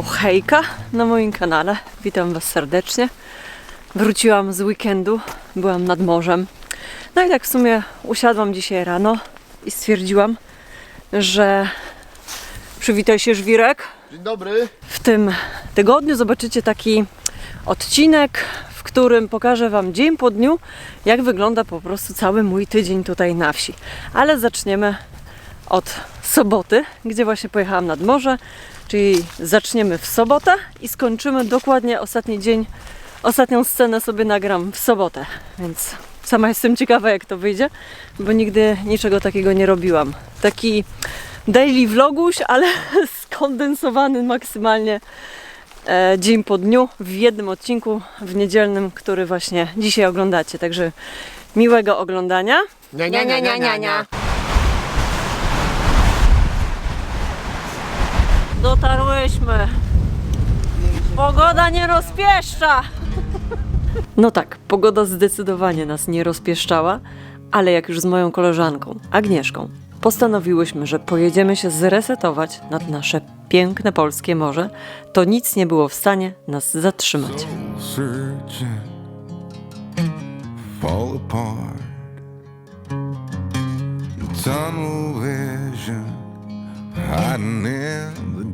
No hejka na moim kanale. Witam Was serdecznie. Wróciłam z weekendu, byłam nad morzem. No i tak w sumie usiadłam dzisiaj rano i stwierdziłam, że przywitaj się żwirek. Dzień dobry. W tym tygodniu zobaczycie taki odcinek, w którym pokażę Wam dzień po dniu, jak wygląda po prostu cały mój tydzień tutaj na wsi. Ale zaczniemy od soboty, gdzie właśnie pojechałam nad morze, czyli zaczniemy w sobotę i skończymy dokładnie ostatni dzień, ostatnią scenę sobie nagram w sobotę, więc sama jestem ciekawa jak to wyjdzie, bo nigdy niczego takiego nie robiłam. Taki daily vloguś, ale skondensowany maksymalnie e, dzień po dniu w jednym odcinku w niedzielnym, który właśnie dzisiaj oglądacie. Także miłego oglądania. Nia, nia, nia, nia, nia, nia. Dotarłyśmy. Pogoda nie rozpieszcza. No tak, pogoda zdecydowanie nas nie rozpieszczała, ale jak już z moją koleżanką Agnieszką postanowiłyśmy, że pojedziemy się zresetować nad nasze piękne polskie morze, to nic nie było w stanie nas zatrzymać. searching,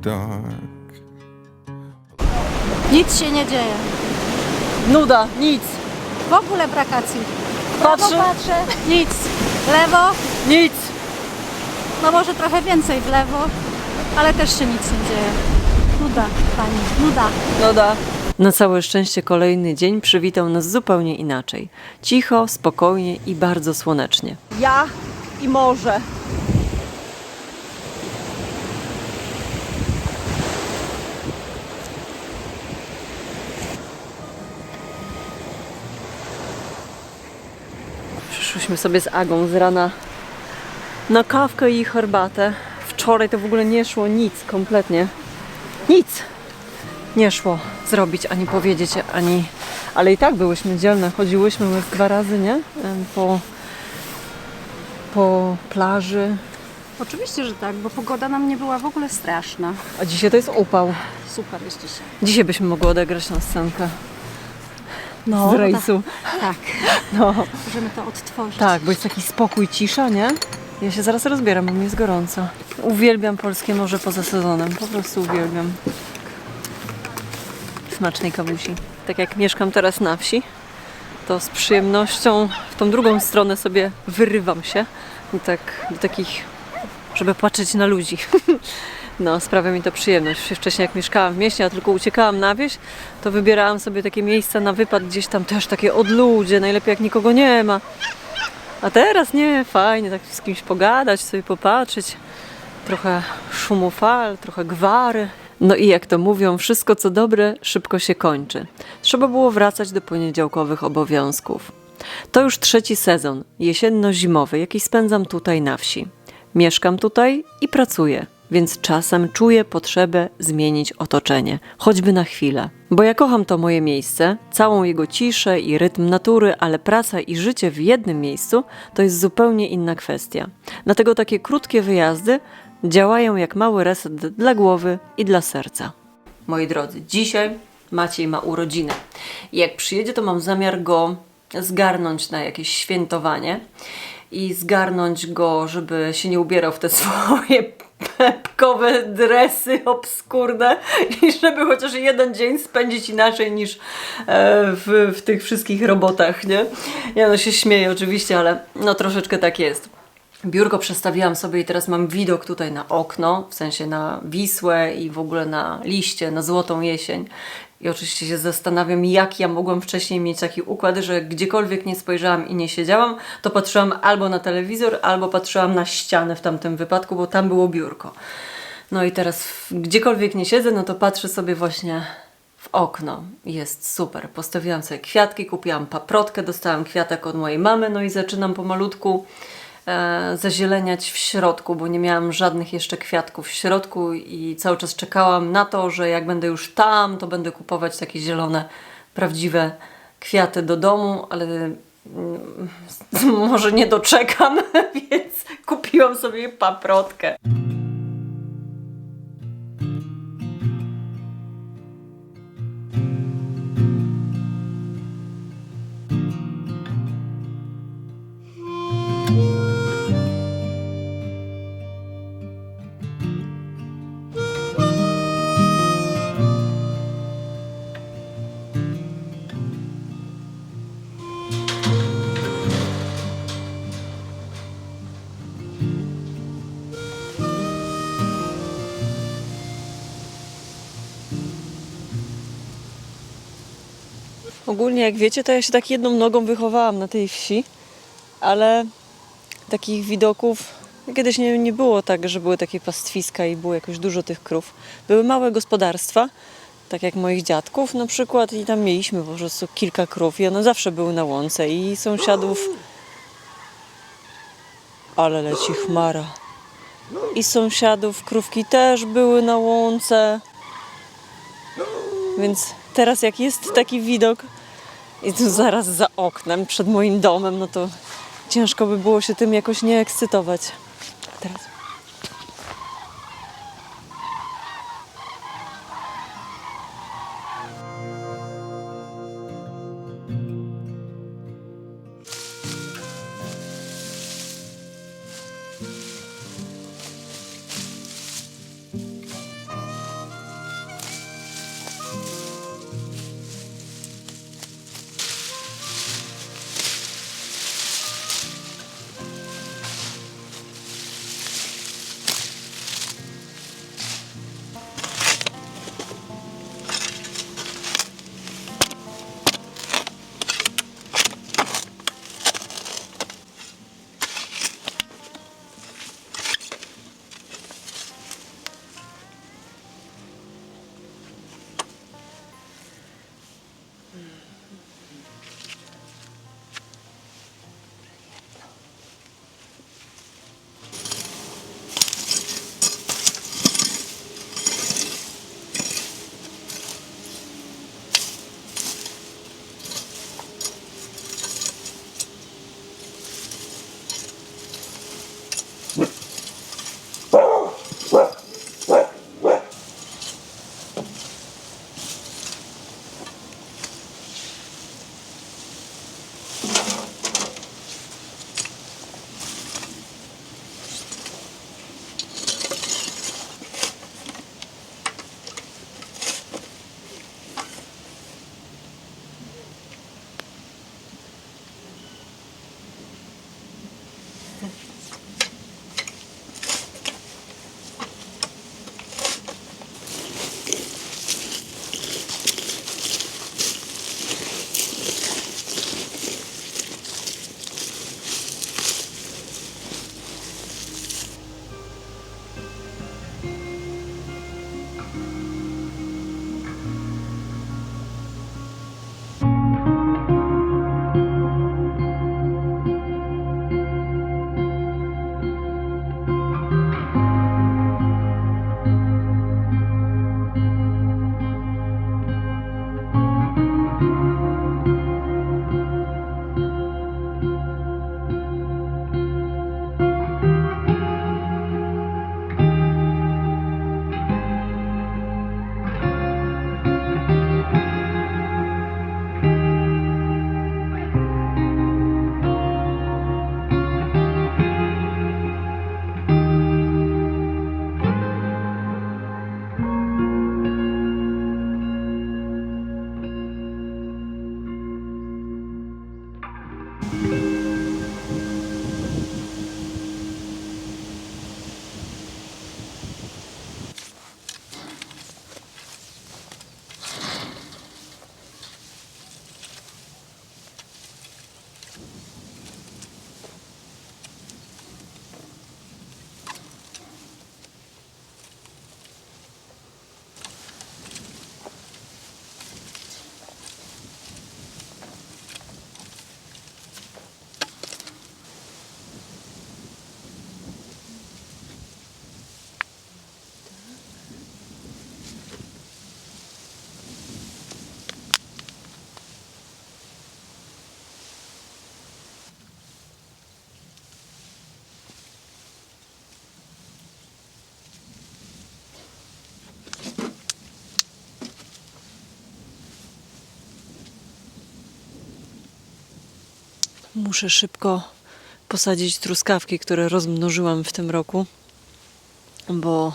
dark. Nic się nie dzieje. Nuda, nic, W ogóle brakacji. Patrzy. Lewo patrzę, nic. Lewo, nic. no może trochę więcej w lewo, ale też się nic nie dzieje. Nuda, pani, nuda. Nuda. Na całe szczęście kolejny dzień przywitał nas zupełnie inaczej. Cicho, spokojnie i bardzo słonecznie. Ja i morze. Przyszłyśmy sobie z Agą z rana na kawkę i herbatę. Wczoraj to w ogóle nie szło nic kompletnie. Nic nie szło zrobić, ani powiedzieć, ani... Ale i tak byłyśmy dzielne. Chodziłyśmy my dwa razy, nie? Po, po plaży. Oczywiście, że tak, bo pogoda nam nie była w ogóle straszna. A dzisiaj to jest upał. Super jest dzisiaj. Dzisiaj byśmy mogły odegrać na scenkę No, z rejsu. Tak, No, możemy to odtworzyć. tak, bo jest taki spokój, cisza, nie? Ja się zaraz rozbieram, bo mi jest gorąco. Uwielbiam polskie morze poza sezonem. Po prostu uwielbiam. Smacznej kawusi. Tak jak mieszkam teraz na wsi, to z przyjemnością w tą drugą stronę sobie wyrywam się. I tak do takich, żeby patrzeć na ludzi. No, sprawia mi to przyjemność. Wcześniej jak mieszkałam w mieście, a tylko uciekałam na wieś, to wybierałam sobie takie miejsca na wypad gdzieś tam też takie odludzie, najlepiej jak nikogo nie ma. A teraz nie, fajnie tak z kimś pogadać, sobie popatrzeć. Trochę szumu fal, trochę gwary. No i jak to mówią, wszystko co dobre szybko się kończy. Trzeba było wracać do poniedziałkowych obowiązków. To już trzeci sezon, jesienno-zimowy, jaki spędzam tutaj na wsi. Mieszkam tutaj i pracuję, więc czasem czuję potrzebę zmienić otoczenie, choćby na chwilę. Bo ja kocham to moje miejsce, całą jego ciszę i rytm natury, ale praca i życie w jednym miejscu to jest zupełnie inna kwestia. Dlatego takie krótkie wyjazdy działają jak mały reset dla głowy i dla serca. Moi drodzy, dzisiaj Maciej ma urodziny. Jak przyjedzie, to mam zamiar go zgarnąć na jakieś świętowanie i zgarnąć go, żeby się nie ubierał w te swoje pepkowe dresy obskurne i żeby chociaż jeden dzień spędzić inaczej niż e, w, w tych wszystkich robotach, nie? Ja no się śmieję oczywiście, ale no troszeczkę tak jest. Biurko przestawiłam sobie i teraz mam widok tutaj na okno, w sensie na Wisłę i w ogóle na liście, na złotą jesień. I oczywiście się zastanawiam, jak ja mogłam wcześniej mieć taki układ, że gdziekolwiek nie spojrzałam i nie siedziałam, to patrzyłam albo na telewizor, albo patrzyłam na ścianę w tamtym wypadku, bo tam było biurko. No i teraz gdziekolwiek nie siedzę, no to patrzę sobie właśnie w okno. Jest super. Postawiłam sobie kwiatki, kupiłam paprotkę, dostałam kwiatek od mojej mamy, no i zaczynam pomalutku e, zazieleniać w środku, bo nie miałam żadnych jeszcze kwiatków w środku i cały czas czekałam na to, że jak będę już tam, to będę kupować takie zielone, prawdziwe kwiaty do domu, ale mm, może nie doczekam, więc kupiłam sobie paprotkę. Ogólnie, jak wiecie, to ja się tak jedną nogą wychowałam na tej wsi, ale takich widoków kiedyś nie, nie było tak, że były takie pastwiska i było jakoś dużo tych krów. Były małe gospodarstwa, tak jak moich dziadków na przykład, i tam mieliśmy po prostu kilka krów i one zawsze były na łące i sąsiadów. Ale leci chmara. I sąsiadów krówki też były na łące. Więc teraz jak jest taki widok i tu zaraz za oknem, przed moim domem, no to ciężko by było się tym jakoś nie ekscytować. Teraz. Muszę szybko posadzić truskawki, które rozmnożyłam w tym roku, bo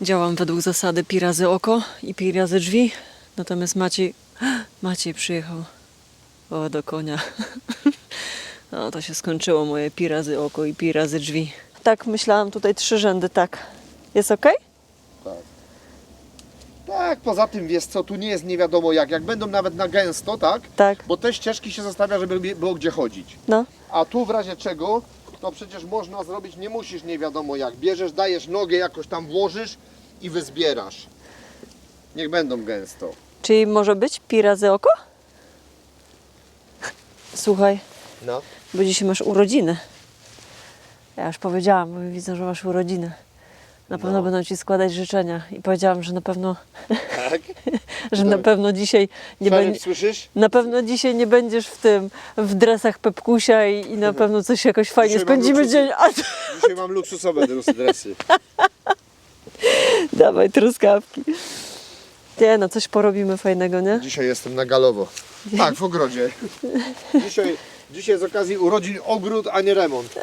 działam według zasady pi razy oko i pi razy drzwi. Natomiast Maciej, Maciej przyjechał o, do konia. No to się skończyło moje pi razy oko i pi razy drzwi. Tak, myślałam tutaj trzy rzędy, tak. Jest ok? Tak, poza tym wiesz co, tu nie jest nie wiadomo jak. Jak będą nawet na gęsto, tak? Tak. Bo te ścieżki się zostawia, żeby było gdzie chodzić. No. A tu w razie czego, to przecież można zrobić, nie musisz nie wiadomo jak. Bierzesz, dajesz nogę, jakoś tam włożysz i wyzbierasz. Niech będą gęsto. Czyli może być pi razy oko? Słuchaj, No. bo dzisiaj masz urodziny. Ja już powiedziałam, bo widzę, że masz urodziny. Na pewno No. będą ci składać życzenia i powiedziałam, że na pewno, Tak? że na pewno dzisiaj nie Szeryf, będzie. słyszysz? Na pewno dzisiaj nie będziesz w tym, w dresach Pepkusia i, i na pewno coś jakoś fajnie Dzisiaj mam spędzimy luksus. dzień. A, Dzisiaj mam luksusowe dresy. dawaj truskawki. Nie no, coś porobimy fajnego, nie? Dzisiaj jestem na galowo. Tak, w ogrodzie. Dzisiaj, dzisiaj z okazji urodzin ogród, a nie remont.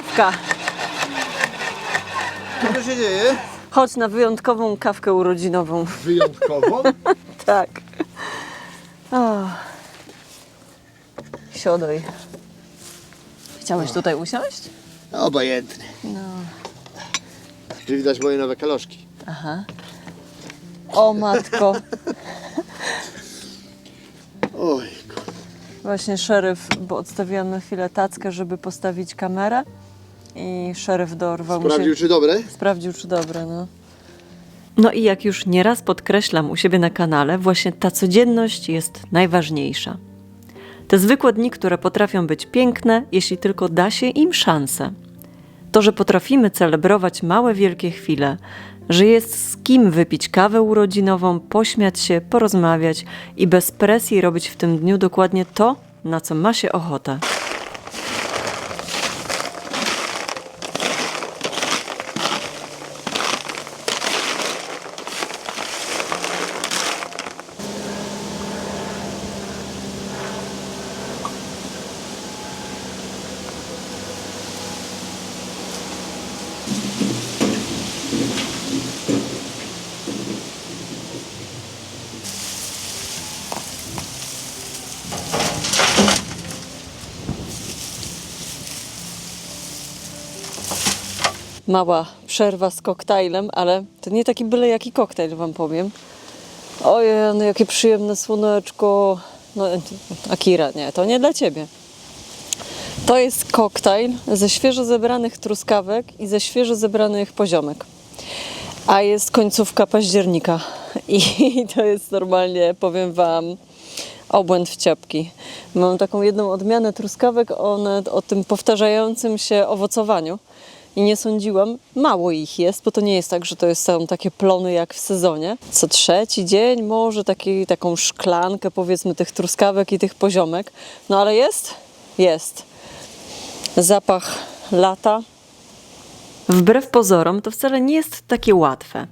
Kawka. Co tu się dzieje? Chodź na wyjątkową kawkę urodzinową. Wyjątkowo. Tak. O. Siodoj. Chciałeś tutaj usiąść? Obojętny. No. Tu widać moje nowe kaloszki. Aha. O matko. Oj, Właśnie szeryf, bo odstawiłam na chwilę tackę, żeby postawić kamerę i szeryf dorwał mi sprawdził się. czy dobre? Sprawdził, czy dobre, no. No i jak już nieraz podkreślam u siebie na kanale, właśnie ta codzienność jest najważniejsza. Te zwykłe dni, które potrafią być piękne, jeśli tylko da się im szansę. To, że potrafimy celebrować małe, wielkie chwile, że jest z kim wypić kawę urodzinową, pośmiać się, porozmawiać i bez presji robić w tym dniu dokładnie to, na co ma się ochotę. Mała przerwa z koktajlem, ale to nie taki byle jaki koktajl, wam powiem. Ojej, no jakie przyjemne słoneczko. No, Akira, nie, to nie dla ciebie. To jest koktajl ze świeżo zebranych truskawek i ze świeżo zebranych poziomek. A jest końcówka października i to jest normalnie, powiem wam, obłęd w ciapki. Mam taką jedną odmianę truskawek one, o tym powtarzającym się owocowaniu. I nie sądziłam, mało ich jest, bo to nie jest tak, że to jest, są takie plony jak w sezonie. Co trzeci dzień może taki, taką szklankę powiedzmy tych truskawek i tych poziomek. No ale jest? Jest. Zapach lata, Wbrew pozorom, to wcale nie jest takie łatwe,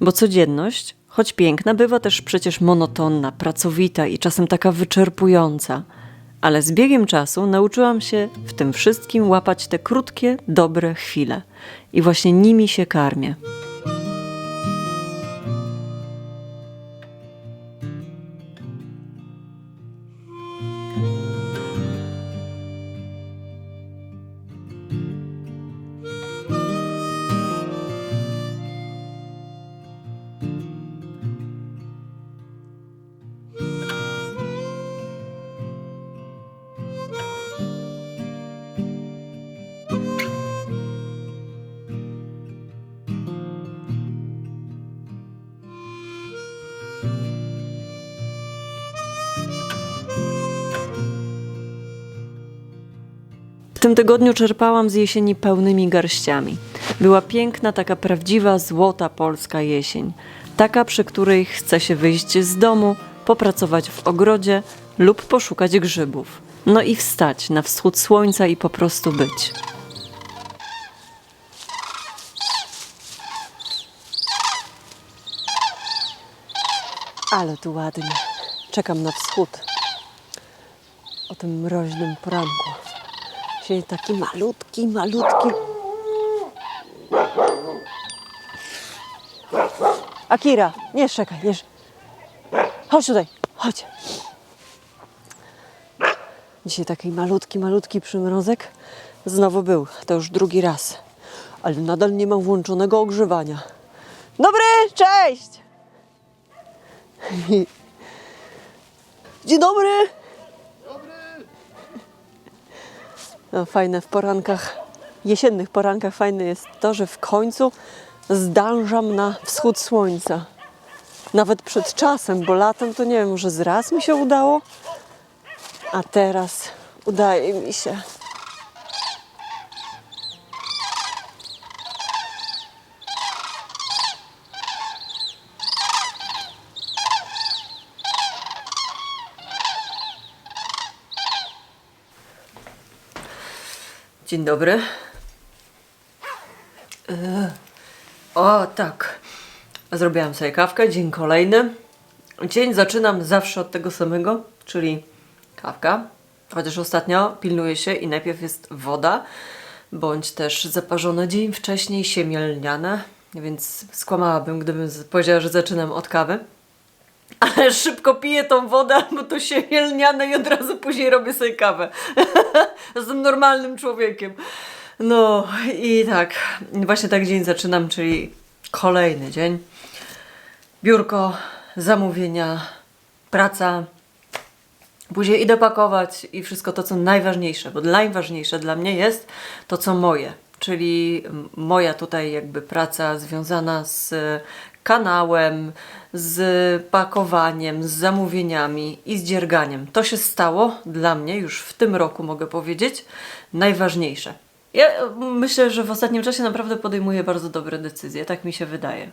bo codzienność, choć piękna, bywa też przecież monotonna, pracowita i czasem taka wyczerpująca. Ale z biegiem czasu nauczyłam się w tym wszystkim łapać te krótkie, dobre chwile i właśnie nimi się karmię. Tym tygodniu czerpałam z jesieni pełnymi garściami. Była piękna, taka prawdziwa, złota polska jesień. Taka, przy której chce się wyjść z domu, popracować w ogrodzie lub poszukać grzybów. No i wstać na wschód słońca i po prostu być. Ale tu ładnie. Czekam na wschód. O tym mroźnym poranku. Dzisiaj taki malutki, malutki. Akira, nie szczekaj, nie sz- Chodź tutaj, chodź. Dzisiaj taki malutki, malutki przymrozek. Znowu był, to już drugi raz. Ale nadal nie mam włączonego ogrzewania. Dobry, cześć! Dzień dobry! No, fajne w porankach, jesiennych porankach fajne jest to, że w końcu zdążam na wschód słońca. Nawet przed czasem, bo latem to nie wiem, może z raz mi się udało, a teraz udaje mi się. Dzień dobry. E, O, tak. Zrobiłam sobie kawkę, dzień kolejny. Dzień zaczynam zawsze od tego samego, czyli kawka. Chociaż ostatnio pilnuje się i najpierw jest woda, bądź też zaparzone dzień wcześniej, siemielniane. Więc skłamałabym, gdybym powiedziała, że zaczynam od kawy. Szybko piję tą wodę, bo to siemielniane i od razu później robię sobie kawę. Jestem normalnym człowiekiem. No i tak, właśnie tak dzień zaczynam, czyli kolejny dzień. Biurko, zamówienia, praca. Później idę pakować i wszystko to, co najważniejsze, bo najważniejsze dla mnie jest to, co moje, czyli moja tutaj jakby praca związana z kanałem, z pakowaniem, z zamówieniami i z dzierganiem. To się stało dla mnie już w tym roku, mogę powiedzieć, najważniejsze. Ja e, myślę, że w ostatnim czasie naprawdę podejmuję bardzo dobre decyzje, tak mi się wydaje.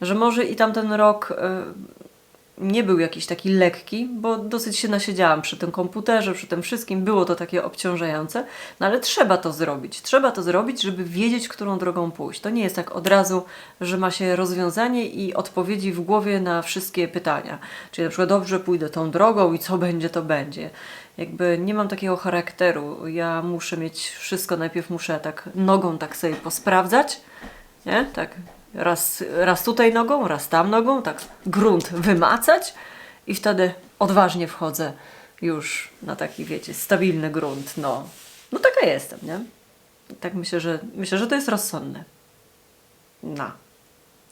Że może i tamten rok e, nie był jakiś taki lekki, bo dosyć się nasiedziałam przy tym komputerze, przy tym wszystkim. Było to takie obciążające, no ale trzeba to zrobić. Trzeba to zrobić, żeby wiedzieć, którą drogą pójść. To nie jest tak od razu, że ma się rozwiązanie i odpowiedzi w głowie na wszystkie pytania. Czyli na przykład dobrze pójdę tą drogą i co będzie, to będzie. Jakby nie mam takiego charakteru. Ja muszę mieć wszystko, najpierw muszę tak nogą tak sobie posprawdzać, nie? Tak raz, raz tutaj nogą, raz tam nogą, tak grunt wymacać i wtedy odważnie wchodzę już na taki, wiecie, stabilny grunt. No, no taka jestem, nie? Tak myślę, że myślę, że to jest rozsądne. No.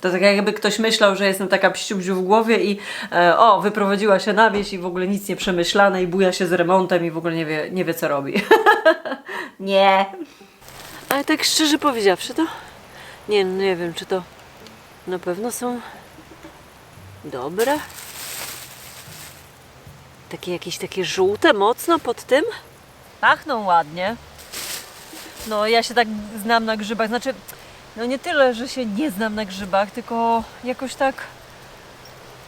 To tak jakby ktoś myślał, że jestem taka pściubziu w głowie i e, o, wyprowadziła się na wieś i w ogóle nic nie przemyślane i buja się z remontem i w ogóle nie wie, nie wie co robi. nie. Ale tak szczerze powiedziawszy to nie, nie wiem czy to na pewno są dobre. Takie jakieś takie żółte mocno pod tym. Pachną ładnie. No ja się tak znam na grzybach, znaczy no nie tyle, że się nie znam na grzybach, tylko jakoś tak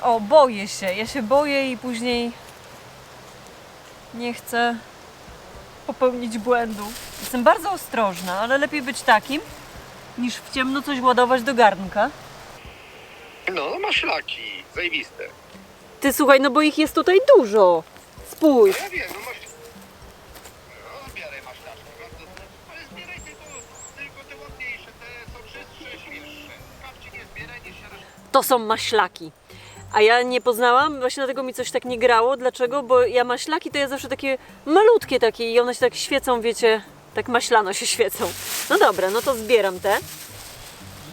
o, boję się. Ja się boję i później nie chcę popełnić błędu. Jestem bardzo ostrożna, ale lepiej być takim, niż w ciemno coś ładować do garnka. No, no laki, zajebiste. Ty słuchaj, no bo ich jest tutaj dużo. Spójrz. Ja wiem, no masz... No, zbieraj bardzo... Ale zbieraj tylko, tylko te ładniejsze, te są czystsze, świeższe. Nie zbieraj, nie się To są maślaki. A ja nie poznałam, właśnie dlatego mi coś tak nie grało. Dlaczego? Bo ja maślaki to ja zawsze takie malutkie takie i one się tak świecą, wiecie, tak maślano się świecą. No dobra, no to zbieram te.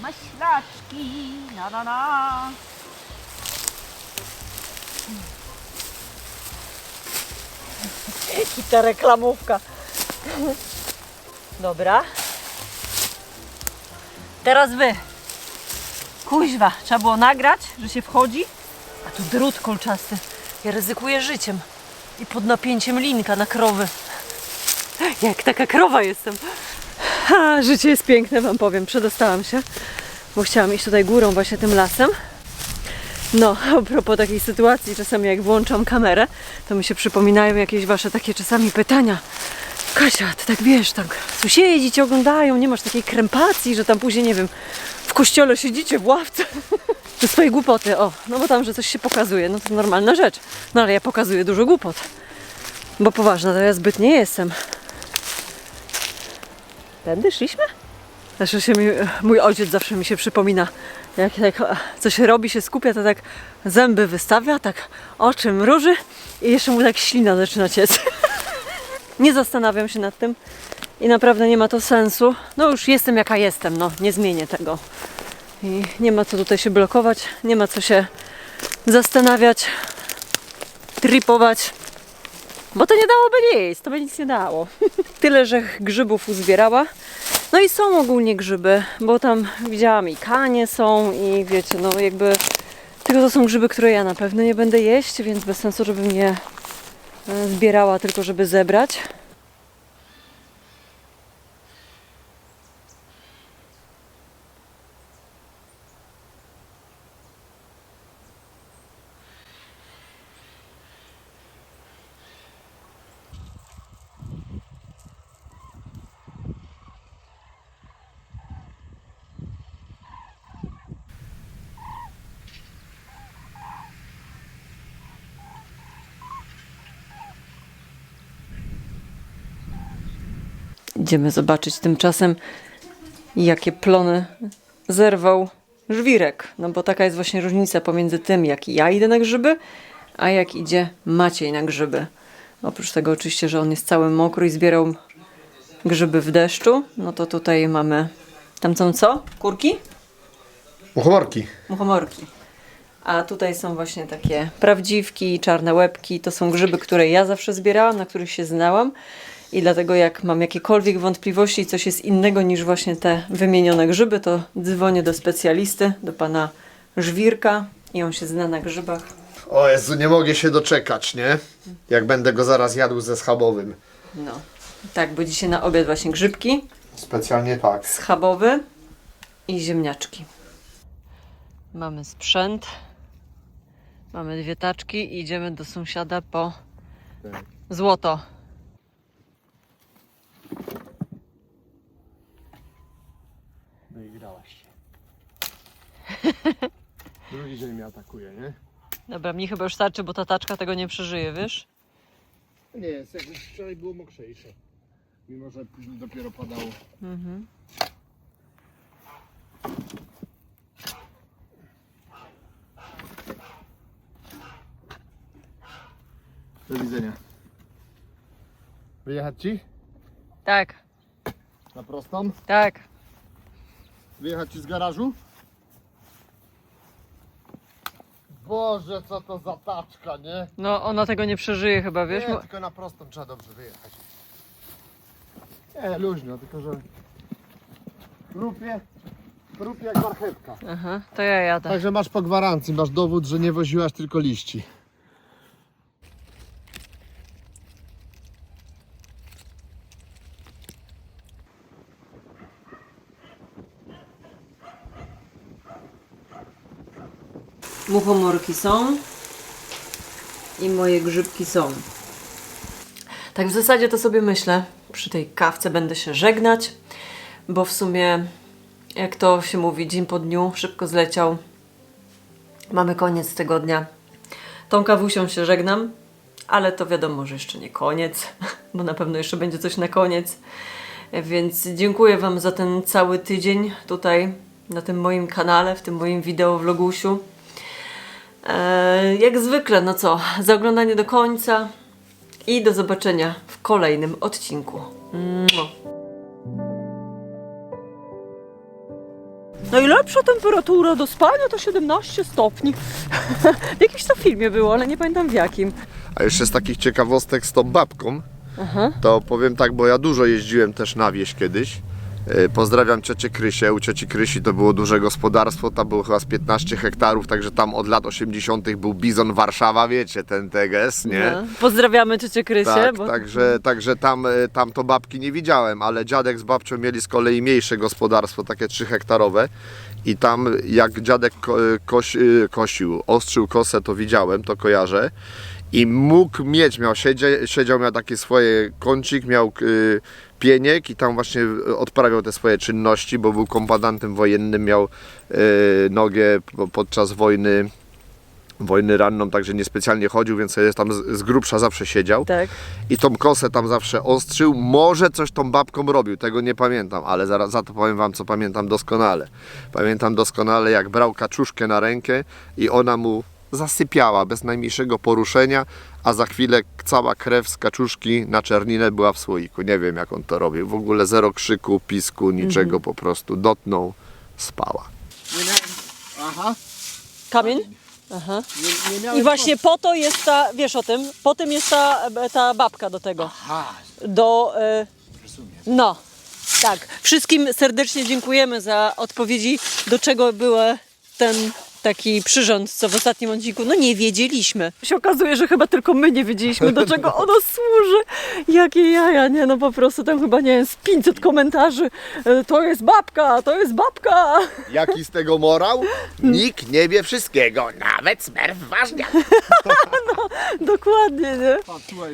Maślaczki, na na na. I ta reklamówka. Dobra. Teraz wy. Kuźwa, trzeba było nagrać, że się wchodzi. A tu drut kolczasty. Ja ryzykuję życiem. I pod napięciem linka na krowy. Jak taka krowa jestem. Ha, życie jest piękne, wam powiem. Przedostałam się, bo chciałam iść tutaj górą właśnie tym lasem. No, a propos takiej sytuacji, czasami jak włączam kamerę, to mi się przypominają jakieś wasze takie czasami pytania. Kasia, ty tak wiesz, tak sąsiedzi cię oglądają, nie masz takiej krępacji, że tam później, nie wiem, w kościele siedzicie w ławce. Te swoje głupoty, o, no bo tam, że coś się pokazuje, no to normalna rzecz. No ale ja pokazuję dużo głupot. Bo poważna to ja zbyt nie jestem. Tędy szliśmy? Zawsze się mi, mój ojciec zawsze mi się przypomina, jak tak coś robi, się skupia, to tak zęby wystawia, tak oczy mruży i jeszcze mu tak ślina zaczyna ciec. nie zastanawiam się nad tym i naprawdę nie ma to sensu. No już jestem jaka jestem, no nie zmienię tego. I nie ma co tutaj się blokować, nie ma co się zastanawiać, tripować. Bo to nie dałoby nic, to by nic nie dało. Tyle, że grzybów uzbierała. No i są ogólnie grzyby, bo tam widziałam i kanie są i wiecie, no jakby tylko to są grzyby, które ja na pewno nie będę jeść, więc bez sensu, żebym je e, zbierała tylko żeby zebrać. Idziemy zobaczyć tymczasem, jakie plony zerwał żwirek. No bo taka jest właśnie różnica pomiędzy tym, jak ja idę na grzyby, a jak idzie Maciej na grzyby. Oprócz tego oczywiście, że on jest cały mokry i zbierał grzyby w deszczu, no to tutaj mamy... Tam są co? Kurki? Muchomorki. Muchomorki. A tutaj są właśnie takie prawdziwki, czarne łebki. To są grzyby, które ja zawsze zbierałam, na których się znałam. I dlatego jak mam jakiekolwiek wątpliwości, coś jest innego niż właśnie te wymienione grzyby, to dzwonię do specjalisty, do pana Żwirka i on się zna na grzybach. O Jezu, nie mogę się doczekać, nie? Jak będę go zaraz jadł ze schabowym. No. Tak, bo dzisiaj na obiad właśnie grzybki, Specjalnie tak. schabowy i ziemniaczki. Mamy sprzęt, mamy dwie taczki i idziemy do sąsiada po złoto. Wygrałaś się. Drugi dzień mnie atakuje, nie? Dobra, mi chyba już starczy, bo ta taczka tego nie przeżyje, wiesz? Nie, jest jakby wczoraj było mokrzejsze. Mimo, że później dopiero padało. Mhm. Do widzenia. Wyjechać ci? Tak, Na prostą? tak. Wyjechać ci z garażu? Boże, co to za taczka, nie? No, ona tego nie przeżyje chyba, wiesz? nie, Mo- tylko na prostą trzeba dobrze wyjechać. Nie, luźno, tylko że... Rupie, rupie jak marchewka. Aha, to ja jadę. Także masz po gwarancji, masz dowód, że nie woziłaś tylko liści. Muchomorki są i moje grzybki są. Tak w zasadzie to sobie myślę, przy tej kawce będę się żegnać, bo w sumie, jak to się mówi, dzień po dniu szybko zleciał. Mamy koniec tygodnia. Tą kawusią się żegnam, ale to wiadomo, że jeszcze nie koniec, bo na pewno jeszcze będzie coś na koniec. Więc dziękuję Wam za ten cały tydzień tutaj na tym moim kanale, w tym moim wideo vlogusiu. Eee, jak zwykle, no co, za oglądanie do końca i do zobaczenia w kolejnym odcinku. Mua. Najlepsza temperatura do spania to 17 stopni. w jakimś to filmie było, ale nie pamiętam w jakim. A jeszcze z takich ciekawostek z tą babką, to powiem tak, bo ja dużo jeździłem też na wieś kiedyś E, Pozdrawiam ciocię Krysię. U cioci Krysi to było duże gospodarstwo, tam było chyba z 15 hektarów, także tam od lat 80. był Bizon Warszawa, wiecie, ten teges, nie? No. Pozdrawiamy ciocię Krysię. Tak, bo... także, także tam, e, tam to babki nie widziałem, ale dziadek z babcią mieli z kolei mniejsze gospodarstwo, takie 3 hektarowe i tam jak dziadek ko, e, e, kosił, ostrzył kosę, to widziałem, to kojarzę i mógł mieć, miał, siedzie, siedział, miał taki swoje kącik, miał y, pieniek i tam właśnie odprawiał te swoje czynności, bo był kombandantem wojennym, miał y, nogę po- podczas wojny wojny ranną, także niespecjalnie chodził, więc sobie tam z, z grubsza zawsze siedział Tak. i tą kosę tam zawsze ostrzył. Może coś tą babką robił, tego nie pamiętam, ale za, za to powiem wam, co pamiętam doskonale. Pamiętam doskonale, jak brał kaczuszkę na rękę i ona mu zasypiała bez najmniejszego poruszenia, a za chwilę cała krew z kaczuszki na czerninę była w słoiku. Nie wiem, jak on to robił. W ogóle zero krzyku, pisku, niczego, po prostu dotnął, spała. Aha, Kamień? Aha. nie, nie I właśnie po to jest ta, wiesz o tym, po tym jest ta, ta babka do tego. Aha, Do. Rozumiem. no. Tak. Wszystkim serdecznie dziękujemy za odpowiedzi, do czego był ten taki przyrząd, co w ostatnim odcinku, no nie wiedzieliśmy. Się okazuje, że chyba tylko my nie wiedzieliśmy, do czego ono służy. Jakie jaja, nie, no po prostu tam chyba, nie wiem, z 500 komentarzy. E, To jest babka, to jest babka. Jaki z tego morał? Nikt nie wie wszystkiego, nawet smerf ważniak. Dokładnie, nie?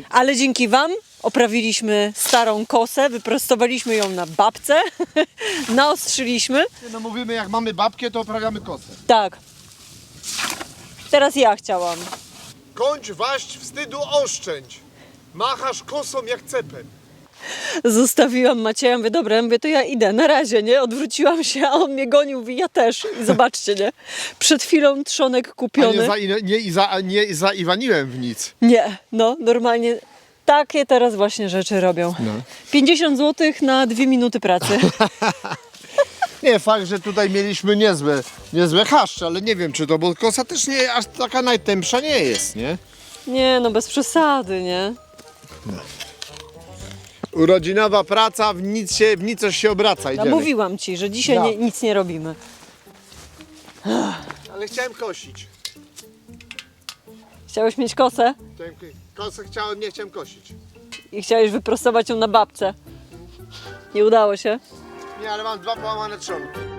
Ale dzięki Wam oprawiliśmy starą kosę, wyprostowaliśmy ją na babce, naostrzyliśmy. No mówimy, jak mamy babkę, to oprawiamy kosę. Tak. Teraz ja chciałam. Kończ waść, wstydu oszczędź. Machasz kosą jak cepem. Zostawiłam Macieja, mówię, dobra, ja mówię, to ja idę, na razie, nie? Odwróciłam się, a on mnie gonił, mówi, ja też. I zobaczcie, nie? Przed chwilą trzonek A kupiony. nie, za, nie, za, nie zaiwaniłem w nic. Nie, no, normalnie takie teraz właśnie rzeczy robią. No. 50 zł na dwie minuty pracy. Nie, fakt, że tutaj mieliśmy niezłe, niezłe haszcze, ale nie wiem czy to, bo kosa też nie aż taka najtępsza nie jest, nie? Nie, no bez przesady, nie? Urodzinowa praca, w nic się, w nicość się obraca, No, idziemy. mówiłam ci, że dzisiaj Ja. nie, nic nie robimy. Ale chciałem kosić. Chciałeś mieć kosę Chciałem, kosę chciałem, nie chciałem kosić. i chciałeś wyprostować ją na babce. Nie udało się. Nie, ale mam dwa połamane trzonki.